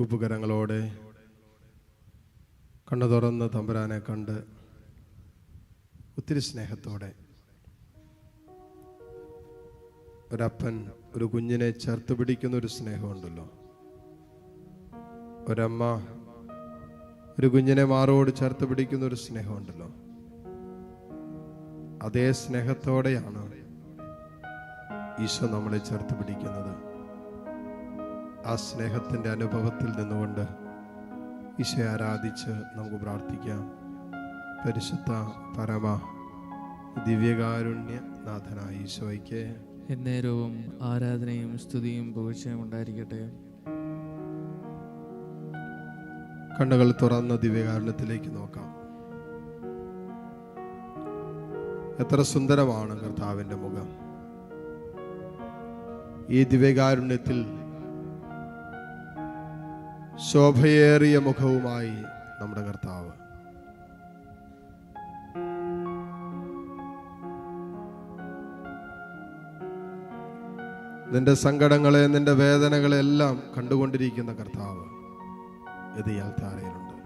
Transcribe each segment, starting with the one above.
കൂപ്പുകരങ്ങളോടെ കണ്ണു തുറന്ന് തമ്പുരാനെ കണ്ട് ഒത്തിരി സ്നേഹത്തോടെ ഒരപ്പൻ ഒരു കുഞ്ഞിനെ ചേർത്ത് പിടിക്കുന്ന ഒരു സ്നേഹമുണ്ടല്ലോ. ഒരമ്മ ഒരു കുഞ്ഞിനെ മാറോട് ചേർത്ത് പിടിക്കുന്ന ഒരു സ്നേഹമുണ്ടല്ലോ. അതേ സ്നേഹത്തോടെയാണ് ഈശോ നമ്മളെ ചേർത്ത് പിടിക്കുന്നത്. ആ സ്നേഹത്തിന്റെ അനുഭവത്തിൽ നിന്നുകൊണ്ട് ഈശോയെ ആരാധിച്ച് നമുക്ക് പ്രാർത്ഥിക്കാം. പരിശുദ്ധ പരമ ദിവ്യകാരുണ്യ നാഥനായ ഈശോയ്ക്ക് എന്നേരവും ആരാധനയും സ്തുതിയും പുകഴ്ചയും ഉണ്ടായിരിക്കട്ടെ. കണ്ണുകൾ തുറന്ന ദിവ്യകാരുണ്യത്തിലേക്ക് നോക്കാം. എത്ര സുന്ദരമാണ് കർത്താവിന്റെ മുഖം. ഈ ദിവ്യകാരുണ്യത്തിൽ ശോഭയേറിയ മുഖവുമായി നമ്മുടെ കർത്താവ്. നിന്റെ സങ്കടങ്ങളെ നിന്റെ വേദനകളെ എല്ലാം കണ്ടുകൊണ്ടിരിക്കുന്ന കർത്താവ് ഇയാൾ താരയിലുണ്ട്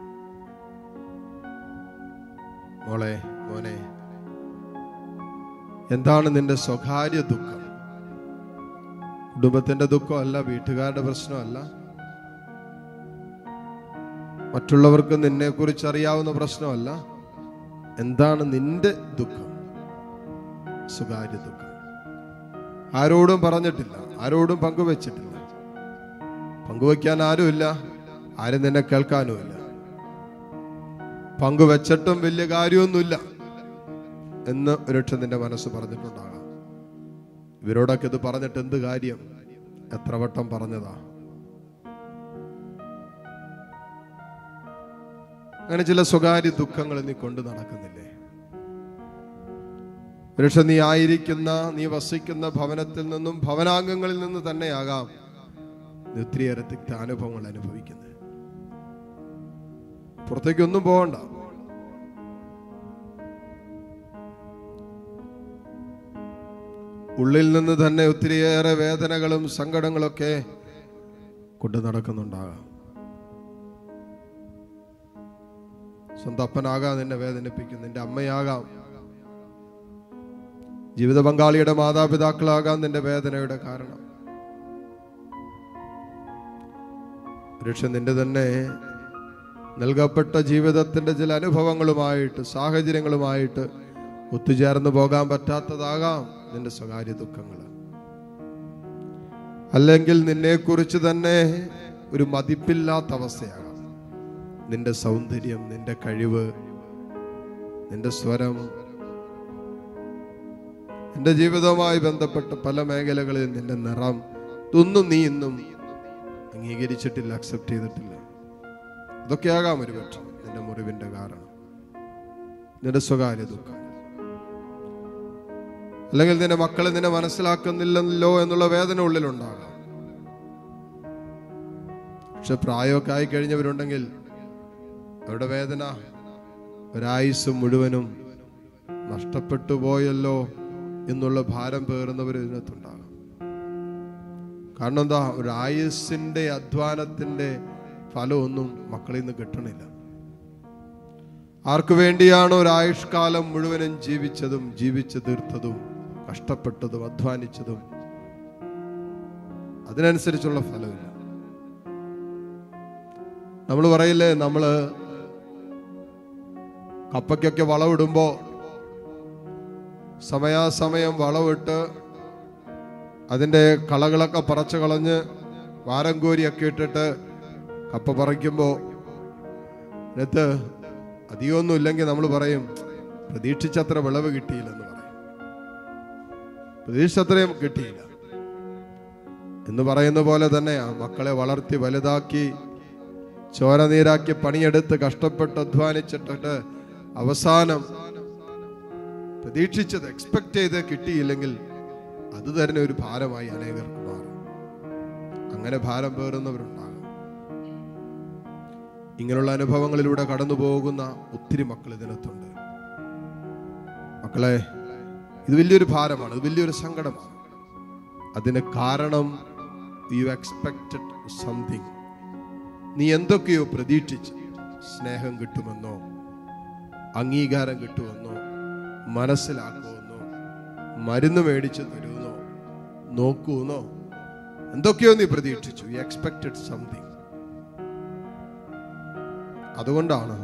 മോളെ മോനെ എന്താണ് നിന്റെ സ്വകാര്യ ദുഃഖം? കുടുംബത്തിന്റെ ദുഃഖമല്ല വീട്ടുകാരുടെ പ്രശ്നമല്ല. മറ്റുള്ളവർക്ക് നിന്നെ കുറിച്ച് അറിയാവുന്ന പ്രശ്നമല്ല. എന്താണ് നിന്റെ ദുഃഖം? സ്വകാര്യ ദുഃഖം. ആരോടും പറഞ്ഞിട്ടില്ല. ആരോടും പങ്കുവെച്ചിട്ടില്ല. പങ്കുവെക്കാൻ ആരുമില്ല. ആരും നിന്നെ കേൾക്കാനുമില്ല. പങ്കുവച്ചിട്ടും വലിയ കാര്യമൊന്നുമില്ല എന്ന് ഒരുപക്ഷെ നിന്റെ മനസ്സ് പറഞ്ഞിട്ടുണ്ടാകാം. ഇവരോടൊക്കെ ഇത് പറഞ്ഞിട്ട് എന്ത് കാര്യം? എത്ര വട്ടം പറഞ്ഞതാ? അങ്ങനെ ചില സ്വകാര്യ ദുഃഖങ്ങൾ നീ കൊണ്ട് നടക്കുന്നില്ലേ? പക്ഷെ നീ ആയിരിക്കുന്ന നീ വസിക്കുന്ന ഭവനത്തിൽ നിന്നും ഭവനാംഗങ്ങളിൽ നിന്ന് തന്നെയാകാം നീ ഒത്തിരിയേറെ തിക്ത അനുഭവങ്ങൾ അനുഭവിക്കുന്നത്. പുറത്തേക്കൊന്നും പോകണ്ട. ഉള്ളിൽ നിന്ന് തന്നെ ഒത്തിരിയേറെ വേദനകളും സങ്കടങ്ങളൊക്കെ കൊണ്ടു നടക്കുന്നുണ്ടാകാം. സ്വന്തം അപ്പനാകാം നിന്നെ വേദനിപ്പിക്കും നിന്റെ അമ്മയാകാം. ജീവിത പങ്കാളിയുടെ മാതാപിതാക്കളാകാം നിന്റെ വേദനയുടെ കാരണം. രക്ഷ നിന്റെ തന്നെ നൽകപ്പെട്ട ജീവിതത്തിന്റെ ചില അനുഭവങ്ങളുമായിട്ട് സാഹചര്യങ്ങളുമായിട്ട് ഒത്തുചേർന്ന് പോകാൻ പറ്റാത്തതാകാം നിന്റെ സ്വകാര്യ ദുഃഖങ്ങൾ. അല്ലെങ്കിൽ നിന്നെക്കുറിച്ച് തന്നെ ഒരു മതിപ്പില്ലാത്ത അവസ്ഥയാകാം. നിന്റെ സൗന്ദര്യം നിന്റെ കഴിവ് നിന്റെ സ്വരം നിന്റെ ജീവിതവുമായി ബന്ധപ്പെട്ട പല മേഖലകളിൽ നിന്റെ നിറം ഇതൊന്നും നീ ഇന്നും അംഗീകരിച്ചിട്ടില്ല അക്സെപ്റ്റ് ചെയ്തിട്ടില്ല. ഇതൊക്കെയാകാം ഒരുപക്ഷെ നിന്റെ മുറിവിന്റെ കാരണം നിന്റെ സ്വകാര്യ ദുഃഖം. അല്ലെങ്കിൽ നിന്റെ മക്കൾ നിന്നെ മനസ്സിലാക്കുന്നില്ലല്ലോ എന്നുള്ള വേദന ഉള്ളിലുണ്ടാകാം. പക്ഷെ പ്രായമൊക്കെ ആയി കഴിഞ്ഞവരുണ്ടെങ്കിൽ അവരുടെ വേദന? ഒരായുസ് മുഴുവനും നഷ്ടപ്പെട്ടു പോയല്ലോ എന്നുള്ള ഭാരം പേറുന്നവർ ഇതിനകത്തുണ്ടാകും. കാരണം എന്താ? ഒരു ആയുസിന്റെ അധ്വാനത്തിന്റെ ഫലമൊന്നും മക്കളിൽ നിന്ന് കിട്ടണില്ല. ആർക്കു വേണ്ടിയാണോ ഒരു ആയുഷ്കാലം മുഴുവനും ജീവിച്ചതും ജീവിച്ചു തീർത്തതും കഷ്ടപ്പെട്ടതും അധ്വാനിച്ചതും? അതിനനുസരിച്ചുള്ള ഫലമില്ല. നമ്മൾ പറയില്ലേ? നമ്മൾ കപ്പയ്ക്കൊക്കെ വളവിടുമ്പോ സമയാസമയം വളവിട്ട് അതിന്റെ കളകളൊക്കെ പറച്ചു കളഞ്ഞ് വാരം കോരിയൊക്കെ ഇട്ടിട്ട് കപ്പ പറിക്കുമ്പോൾ അതിനകത്ത് അധികമൊന്നും ഇല്ലെങ്കിൽ നമ്മൾ പറയും പ്രതീക്ഷിച്ചത്ര വിളവ് കിട്ടിയില്ലെന്ന് പറയും. പ്രതീക്ഷിച്ചത്രയും കിട്ടിയില്ല. എന്ന് പറയുന്ന പോലെ തന്നെ ആ മക്കളെ വളർത്തി വലുതാക്കി ചോര നീരാക്കി പണിയെടുത്ത് കഷ്ടപ്പെട്ട് അധ്വാനിച്ചിട്ടിട്ട് അവസാനം പ്രതീക്ഷിച്ചത് എക്സ്പെക്ട് ചെയ്ത് കിട്ടിയില്ലെങ്കിൽ അത് തന്നെ ഒരു ഭാരമായി അനേകർക്ക് മാറും. അങ്ങനെ ഭാരം പേറുന്നവരുണ്ടാകും. ഇങ്ങനെയുള്ള അനുഭവങ്ങളിലൂടെ കടന്നു പോകുന്ന ഒത്തിരി മക്കൾ ഇതിനകത്തുണ്ട്. മക്കളെ ഇത് വലിയൊരു ഭാരമാണ് ഇത് വലിയൊരു സങ്കടമാണ്. അതിന് കാരണം യു എക്സ്പെക്റ്റഡ് സംതിങ് നീ എന്തൊക്കെയോ പ്രതീക്ഷിച്ച് സ്നേഹം കിട്ടുമെന്നോ അംഗീകാരം കിട്ടുമെന്നോ മനസ്സിലാക്കുമെന്നോ മരുന്ന് മേടിച്ച് തരുമെന്നോ നോക്കുമെന്നോ എന്തൊക്കെയോ നീ പ്രതീക്ഷിച്ചു. യു എക്സ്പെക്റ്റഡ് സംതിങ് അതുകൊണ്ടാണ്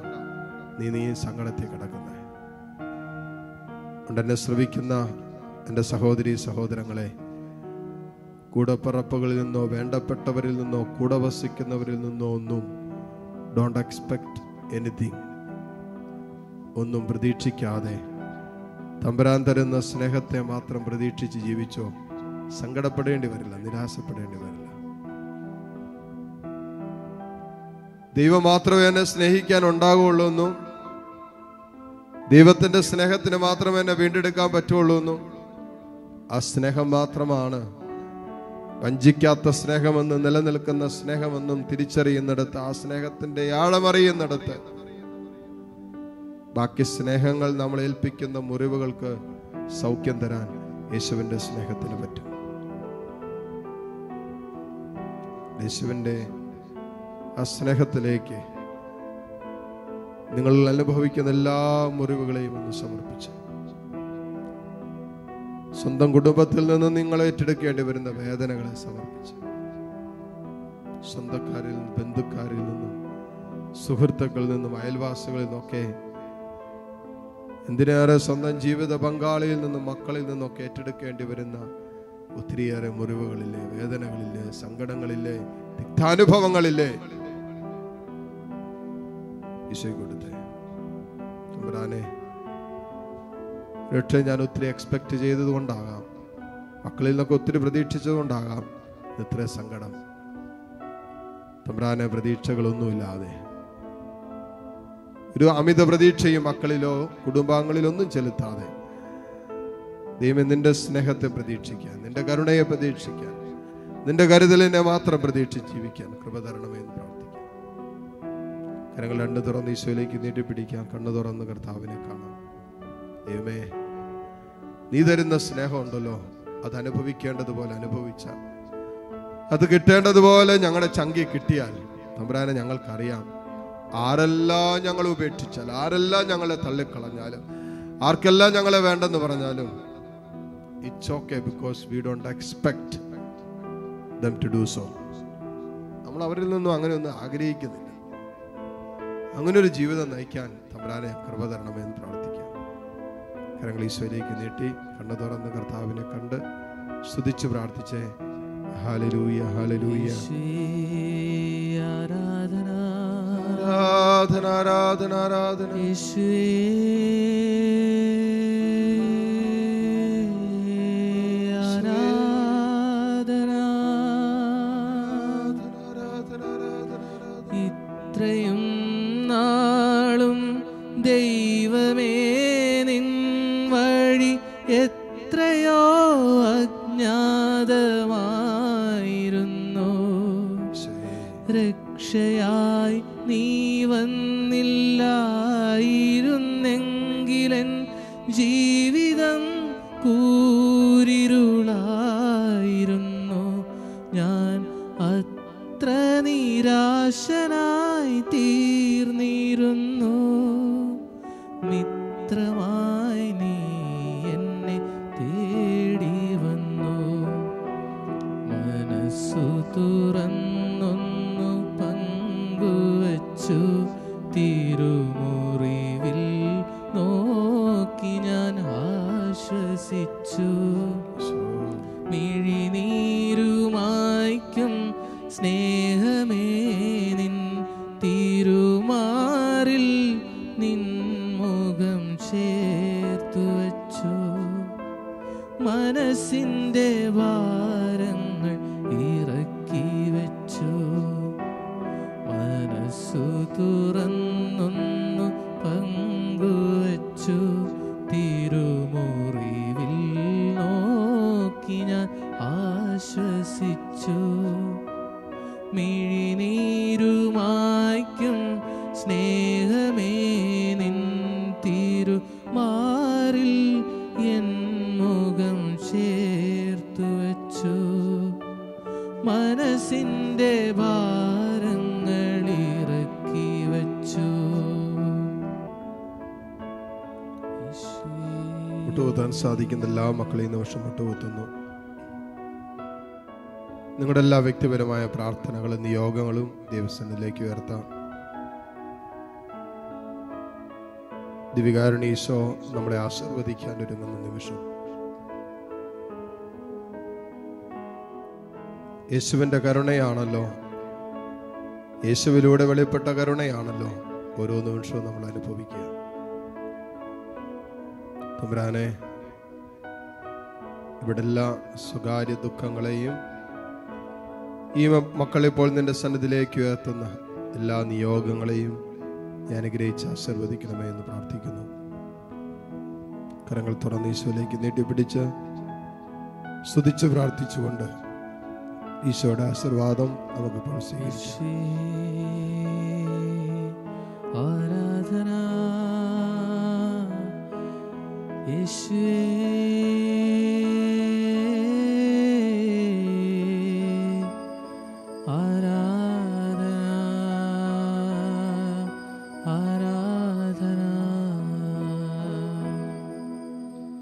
നീ നീ സങ്കടത്തിൽ കിടക്കുന്നത്. അതുകൊണ്ട് എന്നെ ശ്രവിക്കുന്ന എന്റെ സഹോദരി സഹോദരങ്ങളെ കൂടപ്പിറപ്പുകളിൽ നിന്നോ വേണ്ടപ്പെട്ടവരിൽ നിന്നോ കൂടെ വസിക്കുന്നവരിൽ നിന്നോ ഒന്നും ഡോണ്ട് എക്സ്പെക്ട് എനിത്തിങ് ഒന്നും പ്രതീക്ഷിക്കാതെ തമ്പരാൻ തരുന്ന സ്നേഹത്തെ മാത്രം പ്രതീക്ഷിച്ച് ജീവിച്ചോ സങ്കടപ്പെടേണ്ടി വരില്ല നിരാശപ്പെടേണ്ടി വരില്ല. ദൈവം മാത്രമേ എന്നെ സ്നേഹിക്കാൻ ഉണ്ടാകുള്ളൂ എന്നും ദൈവത്തിന്റെ സ്നേഹത്തിന് മാത്രമേ എന്നെ വീണ്ടെടുക്കാൻ പറ്റുള്ളൂ എന്നും ആ സ്നേഹം മാത്രമാണ് വഞ്ചിക്കാത്ത സ്നേഹമെന്ന് നിലനിൽക്കുന്ന സ്നേഹമെന്നും തിരിച്ചറിയുന്നിടത്ത് ആ സ്നേഹത്തിന്റെ ആഴമറിയുന്നിടത്ത് ബാക്കി സ്നേഹങ്ങൾ നമ്മൾ ഏൽപ്പിക്കുന്ന മുറിവുകൾക്ക് സൗഖ്യം തരാൻ യേശുവിന്റെ സ്നേഹത്തിന് പറ്റും. യേശുവിന്റെ ആ സ്നേഹത്തിലേക്ക് നിങ്ങൾ അനുഭവിക്കുന്ന എല്ലാ മുറിവുകളെയും ഒന്ന് സമർപ്പിച്ച്. സ്വന്തം കുടുംബത്തിൽ നിന്ന് നിങ്ങൾ ഏറ്റെടുക്കേണ്ടി വരുന്ന വേദനകളെ സമർപ്പിച്ച്. സ്വന്തക്കാരിൽ നിന്നും ബന്ധുക്കാരിൽ നിന്നും സുഹൃത്തുക്കളിൽ നിന്നും അയൽവാസികളിൽ നിന്നൊക്കെ എന്തിനേറെ സ്വന്തം ജീവിത പങ്കാളിയിൽ നിന്നും മക്കളിൽ നിന്നൊക്കെ ഏറ്റെടുക്കേണ്ടി വരുന്ന ഒത്തിരിയേറെ മുറിവുകളില്ലേ വേദനകളില്ലേ സങ്കടങ്ങളില്ലേ തിക്താനുഭവങ്ങളില്ലേ ഈശോ കൊടുത്തേ. രക്ഷ ഞാൻ ഒത്തിരി എക്സ്പെക്ട് ചെയ്തത് കൊണ്ടാകാം മക്കളിൽ നിന്നൊക്കെ ഒത്തിരി പ്രതീക്ഷിച്ചത് കൊണ്ടാകാം ഇത്ര സങ്കടം. തമ്പ്രാനെ പ്രതീക്ഷകളൊന്നുമില്ലാതെ ഒരു അമിത പ്രതീക്ഷയും മക്കളിലോ കുടുംബാംഗങ്ങളിലൊന്നും ചെലുത്താതെ. ദൈവം നിന്റെ സ്നേഹത്തെ പ്രതീക്ഷിക്കാൻ നിന്റെ കരുണയെ പ്രതീക്ഷിക്കാൻ നിന്റെ കരുതലിനെ മാത്രം പ്രതീക്ഷിച്ച് ജീവിക്കാൻ കൃപ തരണമെന്ന് പ്രാർത്ഥിക്കാം കരങ്ങൾ രണ്ട് തുറന്ന് ഈശോയിലേക്ക് നീട്ടി പിടിക്കാം കണ്ണു തുറന്ന് കർത്താവിനെ കാണാം. ദൈവമേ നീ തരുന്ന സ്നേഹമുണ്ടല്ലോ. അത് അനുഭവിക്കേണ്ടതുപോലെ അനുഭവിച്ച അത് കിട്ടേണ്ടതുപോലെ ഞങ്ങളുടെ ചങ്കി കിട്ടിയാൽ തമ്പുരാനെ ഞങ്ങൾക്കറിയാം. ആരെല്ലാം ഞങ്ങൾ ഉപേക്ഷിച്ചാൽ ആരെല്ലാം ഞങ്ങളെ തള്ളിക്കളഞ്ഞാലും ആർക്കെല്ലാം ഞങ്ങളെ വേണ്ടെന്ന് പറഞ്ഞാലും it's okay because we don't expect them to do so നമ്മൾ അവരിൽ നിന്നും അങ്ങനെ ഒന്നും ആഗ്രഹിക്കുന്നില്ല. അങ്ങനെ ഒരു ജീവിതം നയിക്കാൻ തമ്പുരാനെ കൃപ തരണമെന്ന് പ്രാർത്ഥിക്കാം. കരങ്ങൾ ഈശോയിലേക്ക് നീട്ടി കണ്ണു തുറന്ന് കർത്താവിനെ കണ്ട് സ്തുതിച്ച് പ്രാർത്ഥിച്ചേ. ഹാലലൂയ ഹാലലൂയ ആരാധന ആരാധന ആരാധന. ആരാധന വന്നില്ലായിരുന്നെങ്കിലൻ ജീവിതം കൂരിരുളായിരുന്നു. ഞാൻ അത്ര നിരാശനായി സ്നേഹമേ മനസ്സിന്റെ ഭാരങ്ങളിറക്കി വച്ചു. മുട്ടുകുത്താൻ സാധിക്കുന്ന എല്ലാ മക്കളെയും നിമിഷം മുട്ടുകുത്തുന്നു. നിങ്ങളുടെ എല്ലാ വ്യക്തിപരമായ പ്രാർത്ഥനകളും നിയോഗങ്ങളും ദേവസ്വത്തിലേക്ക് ഉയർത്താം. ദിവികാരുണീശോ നമ്മളെ ആശീർവദിക്കാൻ ഒരുങ്ങുന്ന നിമിഷം. യേശുവിന്റെ കരുണയാണല്ലോ. യേശുവിലൂടെ വെളിപ്പെട്ട കരുണയാണല്ലോ ഓരോ നിമിഷവും നമ്മൾ അനുഭവിക്കുക. തമ്പുരാനെ ഇവിടെ എല്ലാ സ്വകാര്യ ദുഃഖങ്ങളെയും ഈ മക്കളിപ്പോൾ നിന്റെ സന്നിധിയിലേക്ക് ഉയർത്തുന്ന എല്ലാ നിയോഗങ്ങളെയും ഞാൻ അനുഗ്രഹിച്ച് ആശീർവദിക്കണമേ എന്ന് പ്രാർത്ഥിക്കുന്നു. കരങ്ങൾ തുറന്ന് ഈശോയിലേക്ക് നീട്ടിപ്പിടിച്ച് സ്തുതിച്ച് പ്രാർത്ഥിച്ചുകൊണ്ട് ഈശോയുടെ ആശീർവാദം നമുക്കിപ്പോൾ സ്വീകരിച്ചു യേശുവേ, ആരാധന യേശുവേ